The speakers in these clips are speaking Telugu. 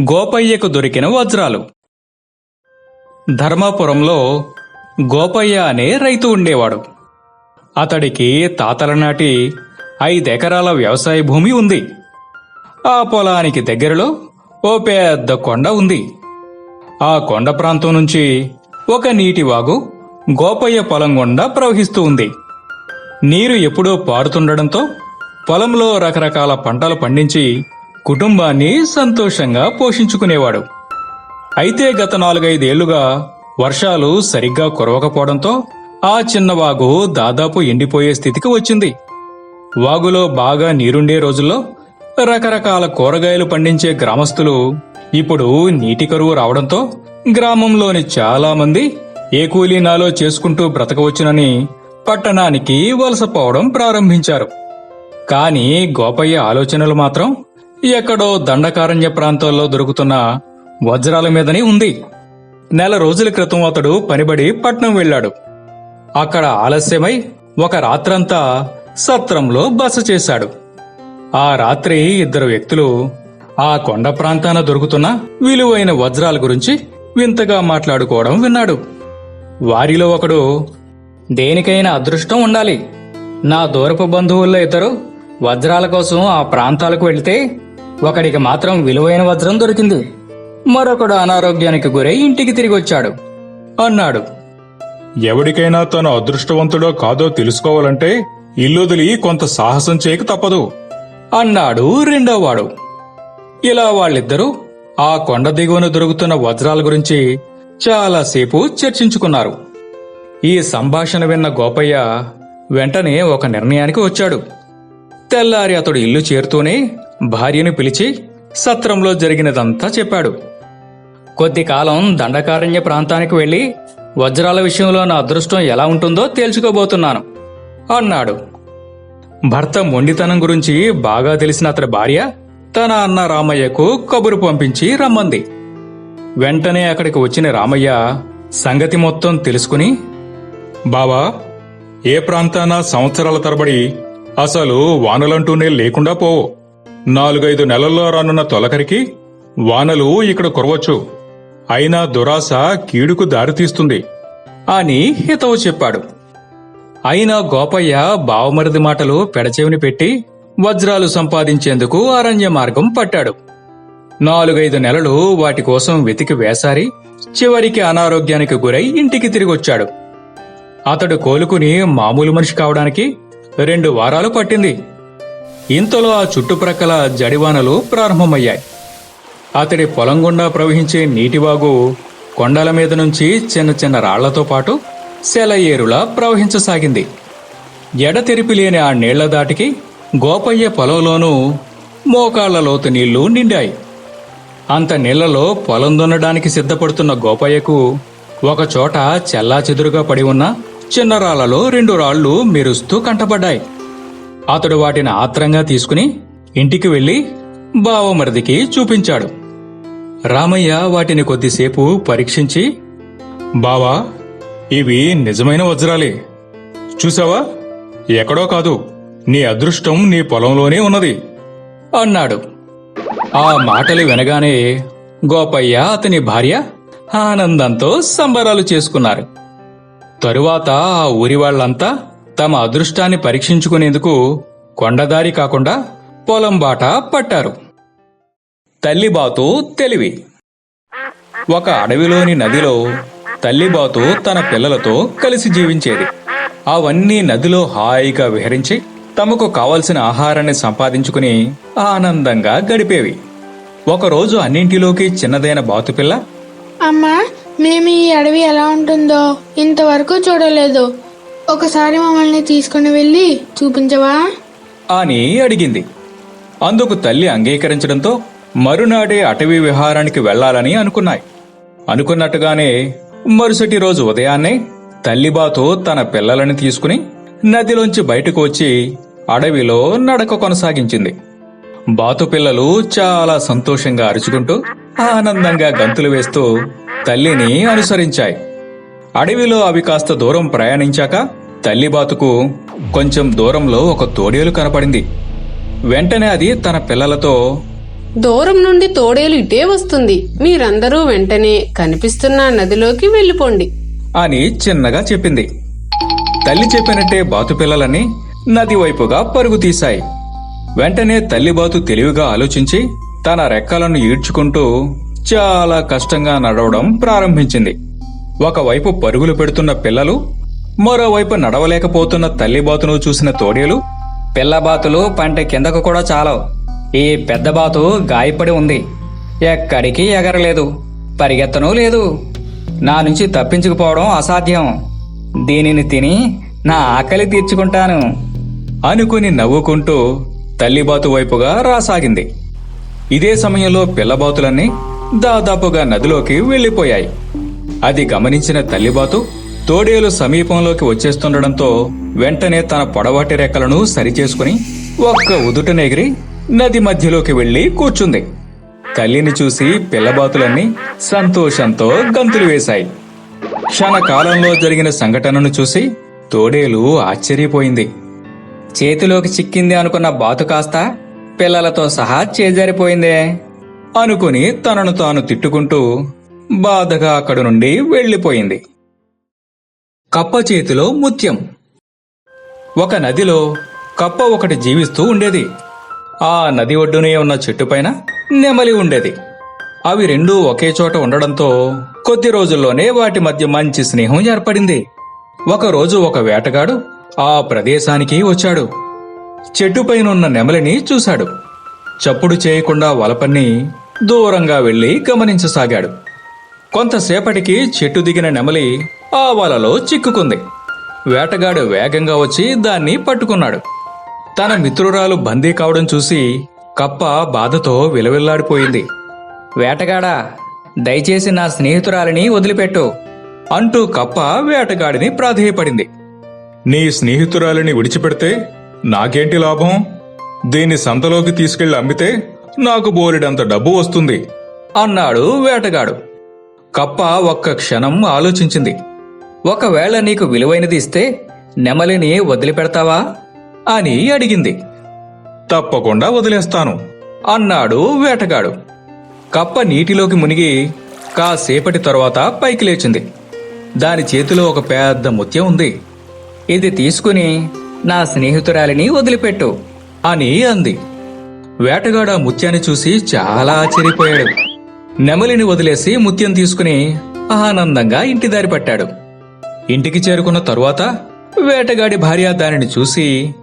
గోపయ్యకు దొరికిన వజ్రాలు. ధర్మాపురంలో గోపయ్య అనే రైతు ఉండేవాడు. అతడికి తాతల నాటి ఐదెకరాల వ్యవసాయ భూమి ఉంది. ఆ పొలానికి దగ్గరలో ఓ పెద్ద కొండ ఉంది. ఆ కొండ ప్రాంతం నుంచి ఒక నీటి వాగు గోపయ్య పొలం గుండా ప్రవహిస్తూ ఉంది. నీరు ఎప్పుడూ పారుతుండడంతో పొలంలో రకరకాల పంటలు పండించి కుటుంబాన్ని సంతోషంగా పోషించుకునేవాడు. అయితే గత నాలుగైదేళ్ళుగా వర్షాలు సరిగ్గా కురవకపోవడంతో ఆ చిన్నవాగు దాదాపు ఎండిపోయే స్థితికి వచ్చింది. వాగులో బాగా నీరుండే రోజుల్లో రకరకాల కూరగాయలు పండించే గ్రామస్తులు ఇప్పుడు నీటి కరువు రావడంతో గ్రామంలోని చాలామంది ఏ కూలీనాలో చేసుకుంటూ బ్రతకవచ్చునని పట్టణానికి వలసపోవడం ప్రారంభించారు. కాని గోపయ్య ఆలోచనలు మాత్రం ఎక్కడో దండకారణ్య ప్రాంతాల్లో దొరుకుతున్న వజ్రాల మీదనే ఉంది. నెల రోజుల క్రితం అతడు పనిబడి పట్నం వెళ్ళాడు. అక్కడ ఆలస్యమై ఒక రాత్రంతా సత్రంలో బస చేశాడు. ఆ రాత్రి ఇద్దరు వ్యక్తులు ఆ కొండ ప్రాంతాన దొరుకుతున్న విలువైన వజ్రాల గురించి వింతగా మాట్లాడుకోవడం విన్నాడు. వారిలో ఒకడు దేనికైనా అదృష్టం ఉండాలి. నా దూరపు బంధువుల్లో ఇద్దరు వజ్రాల కోసం ఆ ప్రాంతాలకు వెళ్తే ఒకడికి మాత్రం విలువైన వజ్రం దొరికింది. మరొకడు అనారోగ్యానికి గురై ఇంటికి తిరిగి వచ్చాడు. అన్నాడు. ఎవడికైనా తను అదృష్టవంతుడో కాదో తెలుసుకోవాలంటే ఇల్లుదిలి కొంత సాహసం చేయక తప్పదు. అన్నాడు రెండోవాడు. ఇలా వాళ్ళిద్దరూ ఆ కొండ దిగువన దొరుకుతున్న వజ్రాల గురించి చాలాసేపు చర్చించుకున్నారు. ఈ సంభాషణ విన్న గోపయ్య వెంటనే ఒక నిర్ణయానికి వచ్చాడు. తెల్లారి అతడు ఇల్లు చేరుతూనే భార్యను పిలిచి సత్రంలో జరిగినదంతా చెప్పాడు. కొద్ది కాలం దండకారణ్య ప్రాంతానికి వెళ్ళి వజ్రాల విషయంలో నా అదృష్టం ఎలా ఉంటుందో తేల్చుకోబోతున్నాను అన్నాడు. భర్త మొండితనం గురించి బాగా తెలిసిన అతడి భార్య తన అన్న రామయ్యకు కబురు పంపించి రమ్మంది. వెంటనే అక్కడికి వచ్చిన రామయ్య సంగతి మొత్తం తెలుసుకుని బావా ఏ ప్రాంతాన సంవత్సరాల తరబడి అసలు వానలంటూనే లేకుండా పోవు. నాలుగైదు నెలల్లో రానున్న తొలకరికి వానలు ఇక్కడ కురవచ్చు. అయినా దురాశ కీడుకు దారితీస్తుంది అని హితవు చెప్పాడు. అయినా గోపయ్య బావమరిది మాటలు పెడచెవిని పెట్టి వజ్రాలు సంపాదించేందుకు అరణ్య మార్గం పట్టాడు. నాలుగైదు నెలలు వాటి కోసం వెతికి వేసారి చివరికి అనారోగ్యానికి గురై ఇంటికి తిరిగొచ్చాడు. అతడు కోలుకుని మామూలు మనిషి కావడానికి రెండు వారాలు పట్టింది. ఇంతలో ఆ చుట్టుప్రక్కల జడివానలు ప్రారంభమయ్యాయి. అతడి పొలం గుండా ప్రవహించే నీటివాగు కొండల మీద నుంచి చిన్న చిన్న రాళ్ళతో పాటు సెలయేరులా ప్రవహించసాగింది. ఎడతెరిపి లేని ఆ నీళ్ళ దాటికి గోపయ్య పొలంలోనూ మోకాళ్ళ లోతు నీళ్ళు నిండాయి. అంత నీళ్ళలో పొలం దున్నడానికి సిద్ధపడుతున్న గోపయ్యకు ఒకచోట చెల్లా చెదురుగా పడి ఉన్న చిన్న రాళ్ళలో రెండు రాళ్ళు మెరుస్తూ కంటపడ్డాయి అతడు వాటిని ఆత్రంగా తీసుకుని ఇంటికి వెళ్ళి బావమరిదికి చూపించాడు. రామయ్య వాటిని కొద్దిసేపు పరీక్షించి బావా ఇవి నిజమైన వజ్రాలే. చూసావా? ఎక్కడో కాదు. నీ అదృష్టం నీ పొలంలోనే ఉన్నది. అన్నాడు. ఆ మాటలు వినగానే గోపయ్య అతని భార్య ఆనందంతో సంబరాలు చేసుకున్నారు. తరువాత ఆ ఊరి వాళ్ళంతా తమ అదృష్టాన్ని పరీక్షించుకునేందుకు కొండదారి కాకుండా పొలం బాట పట్టారు. తల్లిబాతు తెలివి. ఒక అడవిలోని నదిలో తల్లిబాతు తన పిల్లలతో కలిసి జీవించేది. అవన్నీ నదిలో హాయిగా విహరించి తమకు కావలసిన ఆహారాన్ని సంపాదించుకుని ఆనందంగా గడిపేవి. ఒకరోజు అన్నింటిలోకి చిన్నదైన బాతుపిల్ల అమ్మా మేము ఈ అడవి ఎలా ఉంటుందో ఇంతవరకు చూడలేదు. ఒకసారి మమ్మల్ని తీసుకుని వెళ్ళి చూపించవా? అని అడిగింది. అందుకు తల్లి అంగీకరించడంతో మరునాడే అటవీ విహారానికి వెళ్ళాలని అనుకున్నాయి. అనుకున్నట్టుగానే మరుసటి రోజు ఉదయాన్నే తల్లిబాతో తన పిల్లలని తీసుకుని నదిలోంచి బయటకు వచ్చి అడవిలో నడక కొనసాగించింది. బాతు పిల్లలు చాలా సంతోషంగా అరుచుకుంటూ ఆనందంగా గంతులు వేస్తూ తల్లిని అనుసరించాయి. అడవిలో అవి కాస్త దూరం ప్రయాణించాక తల్లి బాతుకు కొంచెం దూరంలో ఒక తోడేలు కనపడింది. వెంటనే అది తన పిల్లలతో దూరం నుండి తోడేలు ఇటే వస్తుంది. మీరందరూ వెంటనే కనిపిస్తున్న నదిలోకి వెళ్ళిపోండి. అని చిన్నగా చెప్పింది. తల్లి చెప్పినట్టే బాతు పిల్లలని నది వైపుగా పరుగు తీశాయి. వెంటనే తల్లి బాతు తెలివిగా ఆలోచించి తన రెక్కలను ఈడ్చుకుంటూ చాలా కష్టంగా నడవడం ప్రారంభించింది. ఒకవైపు పరుగులు పెడుతున్న పిల్లలు మరోవైపు నడవలేకపోతున్న తల్లి బాతును చూసిన తోడేలు పిల్లబాతులు పంట కిందకు కూడా చాలవు. ఈ పెద్ద బాతు గాయపడి ఉంది. ఎక్కడికి ఎగరలేదు. పరిగెత్తనూ లేదు. నా నుంచి తప్పించుకుపోవడం అసాధ్యం. దీనిని తిని నా ఆకలి తీర్చుకుంటాను. అనుకుని నవ్వుకుంటూ తల్లిబాతు వైపుగా రాసాగింది. ఇదే సమయంలో పిల్లబాతులన్నీ దాదాపుగా నదిలోకి వెళ్ళిపోయాయి. అది గమనించిన తల్లిబాతు తోడేలు సమీపంలోకి వచ్చేస్తుండడంతో వెంటనే తన పొడవాటి రెక్కలను సరిచేసుకుని ఒక్క ఉదుటనెగిరి నది మధ్యలోకి వెళ్ళి కూర్చుంది. తల్లిని చూసి పిల్లబాతులన్నీ సంతోషంతో గంతులు వేశాయి. క్షణకాలంలో జరిగిన సంఘటనను చూసి తోడేలు ఆశ్చర్యపోయింది. చేతిలోకి చిక్కింది అనుకున్న బాతు కాస్త పిల్లలతో సహా చేజారిపోయిందే అనుకుని తనను తాను తిట్టుకుంటూ బాధగా అక్కడి నుండి వెళ్ళిపోయింది కప్ప చేతిలో ముత్యం. ఒక నదిలో కప్ప ఒకటి జీవిస్తూ ఉండేది. ఆ నది ఒడ్డునే ఉన్న చెట్టుపైన నెమలి ఉండేది. అవి రెండూ ఒకే చోట ఉండడంతో కొద్ది రోజుల్లోనే వాటి మధ్య మంచి స్నేహం ఏర్పడింది. ఒకరోజు ఒక వేటగాడు ఆ ప్రదేశానికి వచ్చాడు. చెట్టుపైనున్న నెమలిని చూశాడు. చప్పుడు చేయకుండా వలపన్ని దూరంగా వెళ్ళి గమనించసాగాడు. కొంతసేపటికి చెట్టు దిగిన నెమలి ఆ వలలో చిక్కుకుంది. వేటగాడు వేగంగా వచ్చి దాన్ని పట్టుకున్నాడు. తన మిత్రురాలు బందీ కావడం చూసి కప్ప బాధతో విలవిల్లాడిపోయింది. వేటగాడా దయచేసి నా స్నేహితురాలిని వదిలిపెట్టు అంటూ కప్ప వేటగాడిని ప్రాధేయపడింది. నీ స్నేహితురాలిని విడిచిపెడితే నాకేంటి లాభం? దీన్ని సంతలోకి తీసుకెళ్ళి అమ్మితే నాకు బోలెడంత డబ్బు వస్తుంది అన్నాడు వేటగాడు. కప్ప ఒక్క క్షణం ఆలోచించింది. ఒకవేళ నీకు విలువైనది ఇస్తే నెమలిని వదిలిపెడతావా? అని అడిగింది. తప్పకుండా వదిలేస్తాను అన్నాడు వేటగాడు. కప్ప నీటిలోకి మునిగి కాసేపటి తరువాత పైకి లేచింది. దాని చేతిలో ఒక పెద్ద ముత్యం ఉంది. ఇది తీసుకుని నా స్నేహితురాలిని వదిలిపెట్టు అని అంది. వేటగాడు ఆ ముత్యాన్ని చూసి చాలా ఆశ్చర్యపోయాడు. నెమలిని వదిలేసి ముత్యం తీసుకుని ఆనందంగా ఇంటి దారి పట్టాడు. ఇంటికి చేరుకున్న తరువాత వేటగాడి భార్య దానిని చూసి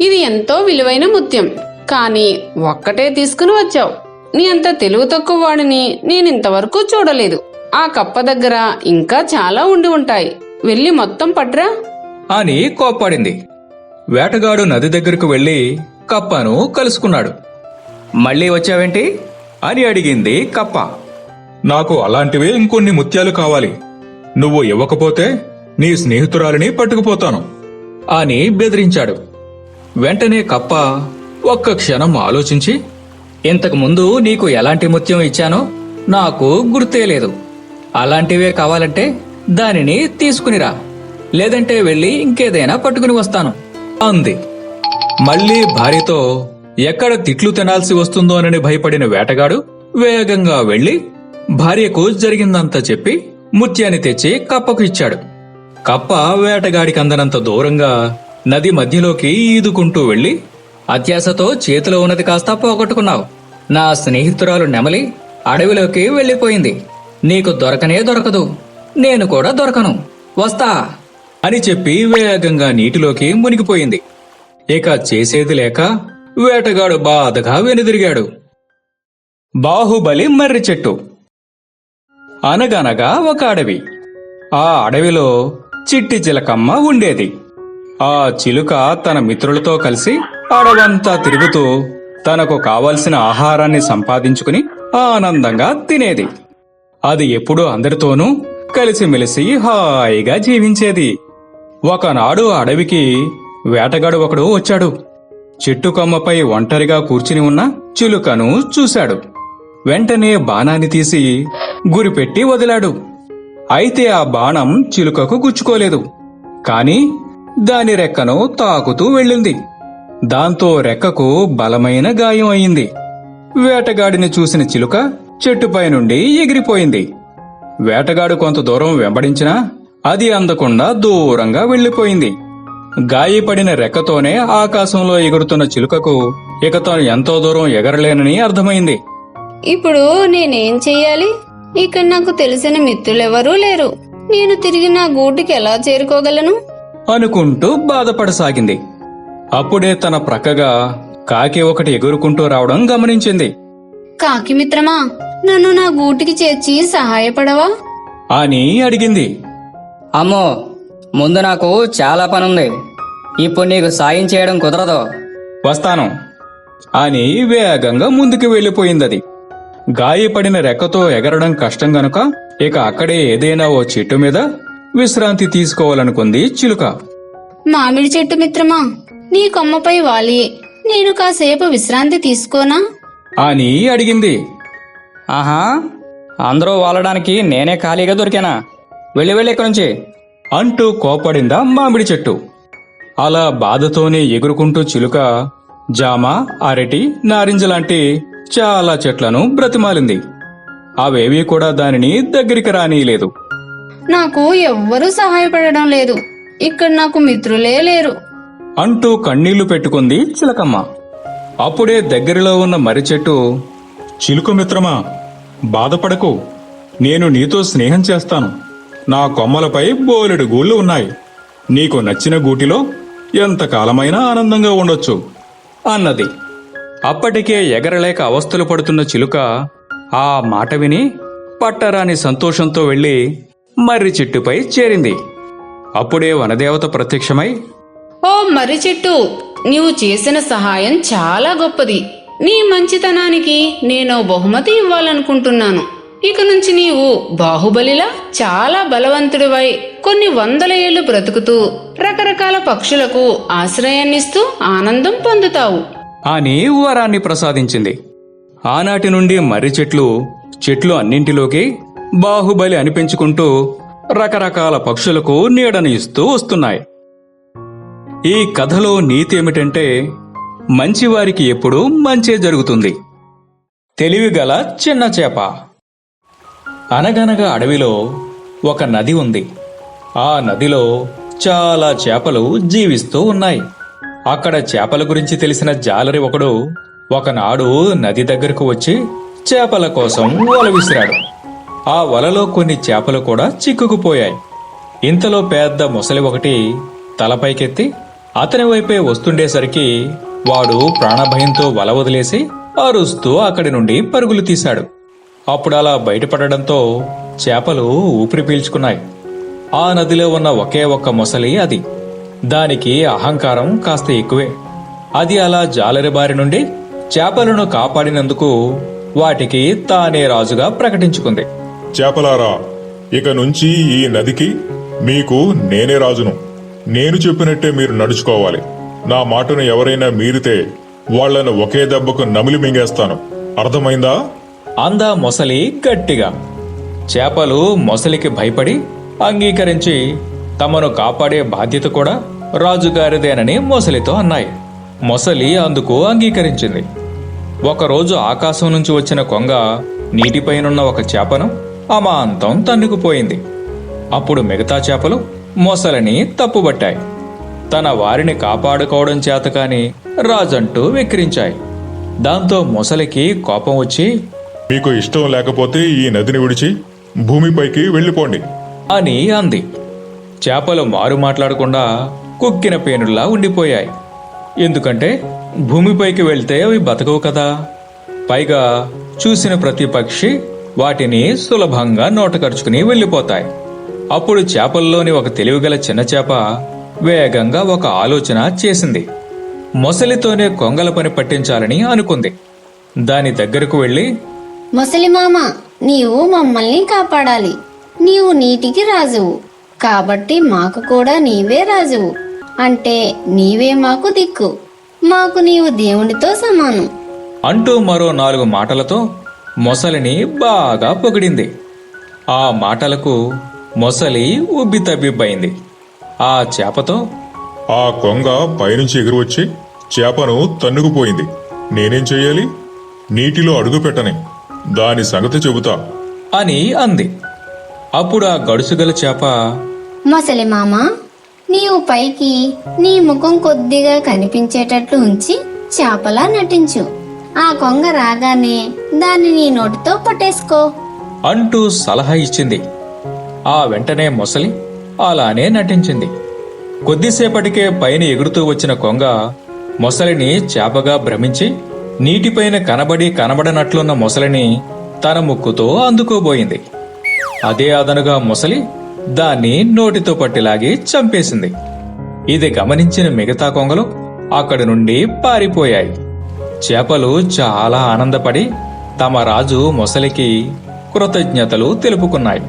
ఇది ఎంతో విలువైన ముత్యం కానీ ఒక్కటే తీసుకుని వచ్చావు. నీ అంత తెలివి తక్కువ వాడిని నేనింతవరకు చూడలేదు. ఆ కప్ప దగ్గర ఇంకా చాలా ఉండి ఉంటాయి. వెళ్ళి మొత్తం పట్రా. అని కోప్పడింది. వేటగాడు నది దగ్గరకు వెళ్ళి కప్పను కలుసుకున్నాడు. మళ్ళీ వచ్చావేంటి? అని అడిగింది కప్ప. నాకు అలాంటివే ఇంకొన్ని ముత్యాలు కావాలి. నువ్వు ఇవ్వకపోతే నీ స్నేహితురాలిని పట్టుకుపోతాను. అని బెదిరించాడు. వెంటనే కప్ప ఒక్క క్షణం ఆలోచించి ఇంతకు ముందు నీకు ఎలాంటి ముత్యం ఇచ్చానో నాకు గుర్తే లేదు. అలాంటివే కావాలంటే దానిని తీసుకునిరా. లేదంటే వెళ్ళి ఇంకేదైనా పట్టుకుని వస్తాను అంది. మళ్ళీ భార్యతో ఎక్కడ తిట్లు తినాల్సి వస్తుందోనని భయపడిన వేటగాడు వేగంగా వెళ్ళి భార్యకు జరిగిందంతా చెప్పి ముత్యాన్ని తెచ్చి కప్పకు ఇచ్చాడు. కప్ప వేటగాడికి అందనంత దూరంగా నది మధ్యలోకి ఈదుకుంటూ వెళ్ళి అత్యాశతో చేతిలో ఉన్నది కాస్త పోగొట్టుకున్నావు. నా స్నేహితురాలు నెమలి అడవిలోకి వెళ్ళిపోయింది నీకు దొరకనే దొరకదు. నేను కూడా దొరకను. వస్తా. అని చెప్పి వేగంగా నీటిలోకి మునిగిపోయింది. ఇక చేసేది లేక వేటగాడు బాధగా వెనుదిరిగాడు. బాహుబలి మర్రి చెట్టు. అనగనగా ఒక అడవి. ఆ అడవిలో చిట్టి చిలకమ్మ ఉండేది. ఆ చిలుక తన మిత్రులతో కలిసి అడవంతా తిరుగుతూ తనకు కావలసిన ఆహారాన్ని సంపాదించుకుని ఆనందంగా తినేది. అది ఎప్పుడూ అందరితోనూ కలిసిమెలిసి హాయిగా జీవించేది. ఒకనాడు అడవికి వేటగాడు ఒకడు వచ్చాడు. చెట్టు కొమ్మపై ఒంటరిగా కూర్చుని ఉన్న చిలుకను చూశాడు. వెంటనే బాణాన్ని తీసి గురిపెట్టి వదిలాడు. అయితే ఆ బాణం చిలుకకు గుచ్చుకోలేదు. కాని దాని రెక్కను తాకుతూ వెళ్ళింది. దాంతో రెక్కకు బలమైన గాయం అయింది. వేటగాడిని చూసిన చిలుక చెట్టుపై నుండి ఎగిరిపోయింది. వేటగాడు కొంత దూరం వెంబడించినా అది అందకుండా దూరంగా వెళ్ళిపోయింది గాయపడిన రెక్కతోనే ఆకాశంలో ఎగురుతున్న చిలుకకు ఇక తాను ఎంతో దూరం ఎగరలేనని అర్థమైంది. ఇప్పుడు నేనేం చెయ్యాలి? ఇక్కడ నాకు తెలిసిన మిత్రులెవరూ లేరు. నేను తిరిగి నా గూటికి ఎలా చేరుకోగలను? అనుకుంటూ బాధపడసాగింది. అప్పుడే తన ప్రక్కగా కాకి ఒకటి ఎగురుకుంటూ రావడం గమనించింది. కాకి మిత్రమా నన్ను నా గూటికి చేర్చి సహాయపడవా? అని అడిగింది. అమ్మో ముందు నాకు చాలా పనుంది. ఇప్పుడు నీకు సాయం చేయడం కుదరదు. వస్తాను. అని వేగంగా ముందుకు వెళ్ళిపోయిందది గాయపడిన రెక్కతో ఎగరడం కష్టం గనుక ఇక అక్కడే ఏదైనా ఓ చెట్టు మీద విశ్రాంతి తీసుకోవాలనుకుంది చిలుక. మామిడి చెట్టు మిత్రమా? నీ కొమ్మపై వాలి. నేను కాసేపు విశ్రాంతి తీసుకోనా? అని అడిగింది. ఆహా అందరూ వాలడానికి నేనే ఖాళీగా దొరికానా? వెళ్ళి వెళ్ళి ఇక్కడి నుంచి. అంటూ కోపడిందా మామిడి చెట్టు. అలా బాధతోనే ఎగురుకుంటూ చిలుక జామ అరటి నారింజ లాంటి చాలా చెట్లను బ్రతిమాలింది. అవేవీ కూడా దానిని దగ్గరికి రానీయలేదు. నాకు ఎవ్వరూ సహాయపడడం లేదు. ఇక్కడ నాకు మిత్రులే లేరు. అంటూ కన్నీళ్ళు పెట్టుకుంది చిలకమ్మ. అప్పుడే దగ్గరలో ఉన్న మర్రి చెట్టు చిలుక మిత్రమా బాధపడకు నేను నీతో స్నేహం చేస్తాను. నా కొమ్మలపై బోలెడు గూళ్ళు ఉన్నాయి. నీకు నచ్చిన గూటిలో ఎంతకాలమైనా ఆనందంగా ఉండొచ్చు. అన్నది. అప్పటికే ఎగరలేక అవస్థలు పడుతున్న చిలుక ఆ మాట విని పట్టరాని సంతోషంతో వెళ్ళి మర్రి చెట్టుపై చేరింది. అప్పుడే వనదేవత ప్రత్యక్షమై ఓ మర్రి చెట్టు నీవు చేసిన సహాయం చాలా గొప్పది. నీ మంచితనానికి నేను బహుమతి ఇవ్వాలనుకుంటున్నాను. ఇక నుంచి నీవు బాహుబలిలా చాలా బలవంతుడివై కొన్ని వందల ఏళ్ళు బ్రతుకుతూ రకరకాల పక్షులకు ఆశ్రయాన్నిస్తూ ఆనందం పొందుతావు. అని వరాన్ని ప్రసాదించింది. ఆనాటి నుండి మర్రి చెట్లు చెట్లు అన్నింటిలోకి బాహుబలి అనిపించుకుంటూ రకరకాల పక్షులకు నీడను ఇస్తూ వస్తున్నాయి. ఈ కథలో నీతి ఏమిటంటే మంచివారికి ఎప్పుడూ మంచే జరుగుతుంది. తెలివిగల చిన్న చేప. అనగనగా అడవిలో ఒక నది ఉంది. ఆ నదిలో చాలా చేపలు జీవిస్తూ ఉన్నాయి. అక్కడ చేపల గురించి తెలిసిన జాలరి ఒకడు ఒకనాడు నది దగ్గరకు వచ్చి చేపల కోసం వల విసిరాడు. ఆ వలలో కొన్ని చేపలు కూడా చిక్కుకుపోయాయి. ఇంతలో పెద్ద ముసలి ఒకటి తలపైకెత్తి అతని వైపే వస్తుండేసరికి వాడు ప్రాణభయంతో వల వదిలేసి అరుస్తూ అక్కడి నుండి పరుగులు తీశాడు. అప్పుడు అలా బయటపడడంతో చేపలు ఊపిరి పీల్చుకున్నాయి. ఆ నదిలో ఉన్న ఒకే ఒక్క మొసలి అది. దానికి అహంకారం కాస్త ఎక్కువే. అది అలా జాలరి బారి నుండి చేపలను కాపాడినందుకు వాటికి తానే రాజుగా ప్రకటించుకుంది. చేపలారా ఇక నుంచి ఈ నదికి మీకు నేనే రాజును. నేను చెప్పినట్టే మీరు నడుచుకోవాలి. నా మాటను ఎవరైనా మీరితే వాళ్ళను ఒకే దెబ్బకు నమిలి మింగేస్తాను. అర్థమైందా? అందా మొసలి గట్టిగా. చేపలు మొసలికి భయపడి అంగీకరించి తమను కాపాడే బాధ్యత కూడా రాజుగారిదేనని మొసలితో అన్నాయి. మొసలి అందుకు అంగీకరించింది. ఒకరోజు ఆకాశం నుంచి వచ్చిన కొంగ నీటిపైనున్న ఒక చేపను అమాంతం తన్నుకుపోయింది. అప్పుడు మిగతా చేపలు మొసలిని తప్పుబట్టాయి. తన వారిని కాపాడుకోవడం చేతకాని రాజంటూ వెక్కిరించాయి. దాంతో మొసలికి కోపం వచ్చి మీకు ఇష్టం లేకపోతే ఈ నదిని విడిచి భూమిపైకి వెళ్ళిపోండి. అని అంది. చేపలు మారు మాట్లాడకుండా కుక్కిన పేనుల్లా ఉండిపోయాయి. ఎందుకంటే భూమిపైకి వెళ్తే అవి బతకవు కదా. పైగా చూసిన ప్రతి పక్షి వాటిని సులభంగా నోటకరుచుకుని వెళ్ళిపోతాయి. అప్పుడు చేపల్లోని ఒక తెలివిగల చిన్న చేప వేగంగా ఒక ఆలోచన చేసింది. మొసలితోనే కొంగల పని పట్టించాలని అనుకుంది. దాని దగ్గరకు వెళ్ళి ముసలిమామ నీవు మమ్మల్ని కాపాడాలి. నీవు నీటికి రాజువు. కాబట్టి మాకు కూడా నీవే రాజువు. అంటే నీవే మాకు దిక్కు. మాకు నీవు దేవునితో సమానం. అంటూ మరో నాలుగు మాటలతో మొసలిని బాగా పొగిడింది. ఆ మాటలకు మొసలి ఉబ్బితబ్బిబ్బైంది ఆ చేపతో ఆ కొంగ పైనుంచి ఎగురు వచ్చి చేపను తన్నుకుపోయింది. నేనేం చెయ్యాలి? నీటిలో అడుగు పెట్టని. దాని సంగతి చెబుతా. అని అంది. అప్పుడు ఆ గడుసుగల చేప మొసలి మామ నీవు పైకి నీ ముఖం కొద్దిగా కనిపించేటట్లు ఉంచి చేపలా నటించు. ఆ కొంగ రాగానే దాన్ని నీ నోటితో పట్టేసుకో. అంటూ సలహా ఇచ్చింది. ఆ వెంటనే మొసలి అలానే నటించింది. కొద్దిసేపటికే పైన ఎగురుతూ వచ్చిన కొంగ మొసలిని చేపగా భ్రమించి నీటిపైన కనబడి కనబడనట్లున్న మొసలిని తన ముక్కుతో అందుకోబోయింది. అదే అదనుగా మొసలి దాన్ని నోటితో పట్టిలాగి చంపేసింది. ఇది గమనించిన మిగతా కొంగలు అక్కడి నుండి పారిపోయాయి. చేపలు చాలా ఆనందపడి తమ రాజు మొసలికి కృతజ్ఞతలు తెలుపుకున్నాయి.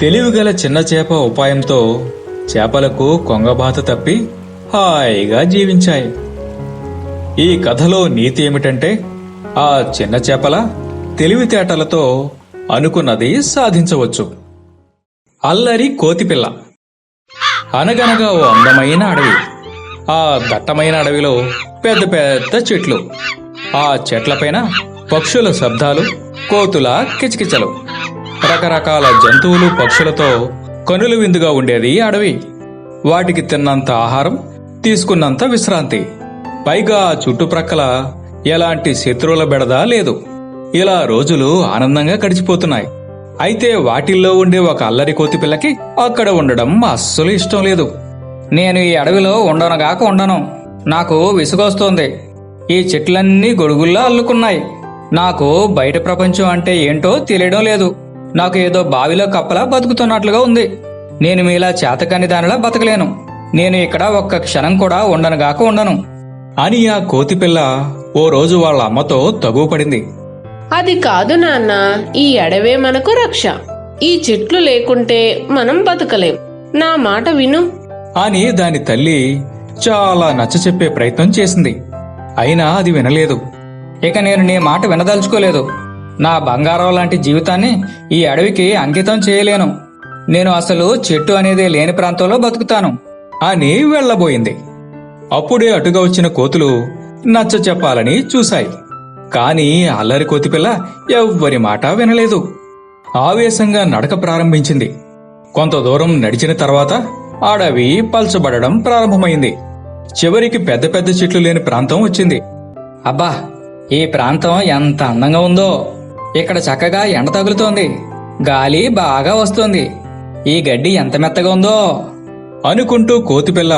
తెలివిగల చిన్న చేప ఉపాయంతో చేపలకు కొంగబాత తప్పి హాయిగా జీవించాయి. ఈ కథలో నీతి ఏమిటంటే ఆ చిన్న చేపల తెలివితేటలతో అనుకున్నది సాధించవచ్చు. అల్లరి కోతిపిల్ల. అనగనగా ఓ అందమైన అడవి. ఆ దట్టమైన అడవిలో పెద్ద పెద్ద చెట్లు. ఆ చెట్లపైన పక్షుల శబ్దాలు కోతుల కిచకిచలు. రకరకాల జంతువులు పక్షులతో కనుల విందుగా ఉండేది అడవి. వాటికి తిన్నంత ఆహారం తీసుకున్నంత విశ్రాంతి. పైగా చుట్టుప్రక్కల ఎలాంటి శత్రువుల బెడదా లేదు. ఇలా రోజులు ఆనందంగా గడిచిపోతున్నాయి. అయితే వాటిల్లో ఉండే ఒక అల్లరి కోతి పిల్లకి అక్కడ ఉండడం అస్సలు ఇష్టం లేదు. నేను ఈ అడవిలో ఉండనుగాక ఉండను. నాకు విసుగొస్తోంది. ఈ చెట్లన్నీ గొడుగుల్లా అల్లుకున్నాయి. నాకు బయట ప్రపంచం అంటే ఏంటో తెలియడం లేదు. నాకు ఏదో బావిలో కప్పలా బతుకుతున్నట్లుగా ఉంది. నేను మీలా చేతకాని దానిలా బతకలేను. నేను ఇక్కడ ఒక్క క్షణం కూడా ఉండనుగాక ఉండను. అని ఆ కోతిపిల్ల ఓ రోజు వాళ్ళ అమ్మతో తగువ పడింది అది కాదు నాన్న ఈ అడవే మనకు రక్ష. ఈ చెట్లు లేకుంటే మనం బతకలేం. నా మాట విను. అని దాని తల్లి చాలా నచ్చచెప్పే ప్రయత్నం చేసింది. అయినా అది వినలేదు. ఇక నేను నీ మాట వినదలుచుకోలేదు. నా బంగారం లాంటి జీవితాన్ని ఈ అడవికి అంకితం చేయలేను. నేను అసలు చెట్టు అనేది లేని ప్రాంతంలో బతుకుతాను. అని వెళ్ళబోయింది. అప్పుడే అటుగా వచ్చిన కోతులు నచ్చ చెప్పాలని చూశాయి. కాని అల్లరి కోతిపిల్ల ఎవ్వరి మాట వినలేదు. ఆవేశంగా నడక ప్రారంభించింది. కొంత దూరం నడిచిన తర్వాత అడవి పల్చబడడం ప్రారంభమైంది. చివరికి పెద్ద పెద్ద చెట్లు లేని ప్రాంతం వచ్చింది. అబ్బా ఈ ప్రాంతం ఎంత అందంగా ఉందో! ఇక్కడ చక్కగా ఎండ తగులుతోంది. గాలి బాగా వస్తోంది. ఈ గడ్డి ఎంత మెత్తగా ఉందో! అనుకుంటూ కోతిపిల్ల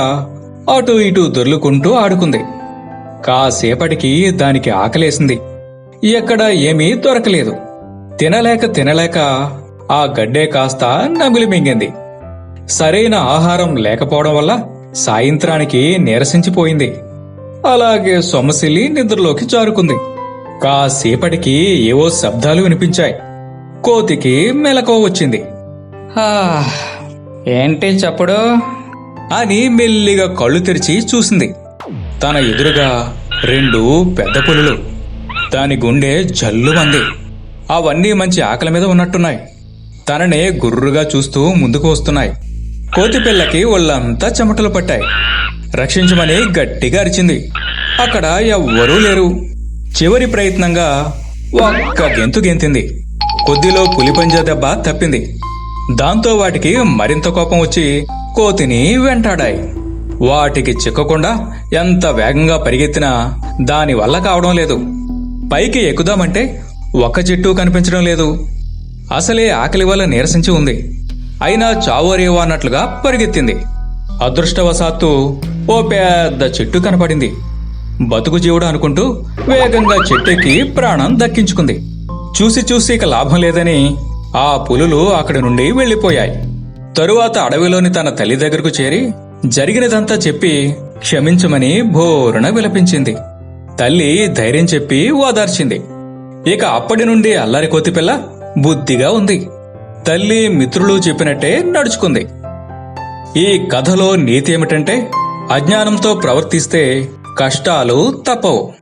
అటు ఇటు దొర్లుకుంటూ ఆడుకుంది. కాసేపటికి దానికి ఆకలేసింది. ఎక్కడ ఏమీ దొరకలేదు. తినలేక తినలేక ఆ గడ్డే కాస్త నమిలి మింగింది. సరైన ఆహారం లేకపోవడం వల్ల సాయంత్రానికి నీరసించిపోయింది. అలాగే సొమ్మసిల్లి నిద్రలోకి జారుకుంది. కాసేపటికి ఏవో శబ్దాలు వినిపించాయి. కోతికి మెలకువ వచ్చింది. ఏంటి చప్పుడు? అని మెల్లిగా కళ్ళు తెరిచి చూసింది. తన ఎదురుగా రెండు పెద్ద పులులు. దాని గుండె జల్లుమంది. అవన్నీ మంచి ఆకలి మీద ఉన్నట్టున్నాయి. తననే గుర్రుగా చూస్తూ ముందుకు వస్తున్నాయి. కోతి పిల్లకి ఒళ్ళంతా చెమటలు పట్టాయి. రక్షించమని గట్టిగా అరిచింది. అక్కడ ఎవ్వరూ లేరు. చివరి ప్రయత్నంగా ఒక్క గెంతు గెంతింది. కొద్దిలో పులిపంజా దెబ్బ తప్పింది. దాంతో వాటికి మరింత కోపం వచ్చి కోతిని వెంటాడాయి. వాటికి చిక్కకుండా ఎంత వేగంగా పరిగెత్తినా దాని వల్ల కావడం లేదు. పైకి ఎక్కుదామంటే ఒక్క చెట్టు కనిపించడం లేదు. అసలే ఆకలి వల్ల నీరసించి ఉంది. అయినా చావోరేవో అన్నట్లుగా పరిగెత్తింది. అదృష్టవశాత్తు ఓ పెద్ద చెట్టు కనపడింది. బతుకు జీవుడు అనుకుంటూ వేగంగా చెట్టెక్కి ప్రాణం దక్కించుకుంది. చూసి చూసి ఇక లాభం లేదని ఆ పులులు అక్కడి నుండి వెళ్ళిపోయాయి తరువాత అడవిలోని తన తల్లి దగ్గరకు చేరి జరిగినదంతా చెప్పి క్షమించమని భోరున విలపించింది. తల్లి ధైర్యం చెప్పి ఓదార్చింది. ఇక అప్పటి నుండి అల్లరి కోతిపిల్ల బుద్ధిగా ఉంది. తల్లి మిత్రులు చెప్పినట్టే నడుచుకుంది. ఈ కథలో నీతి ఏమిటంటే అజ్ఞానంతో ప్రవర్తిస్తే కష్టాలు తప్పవు.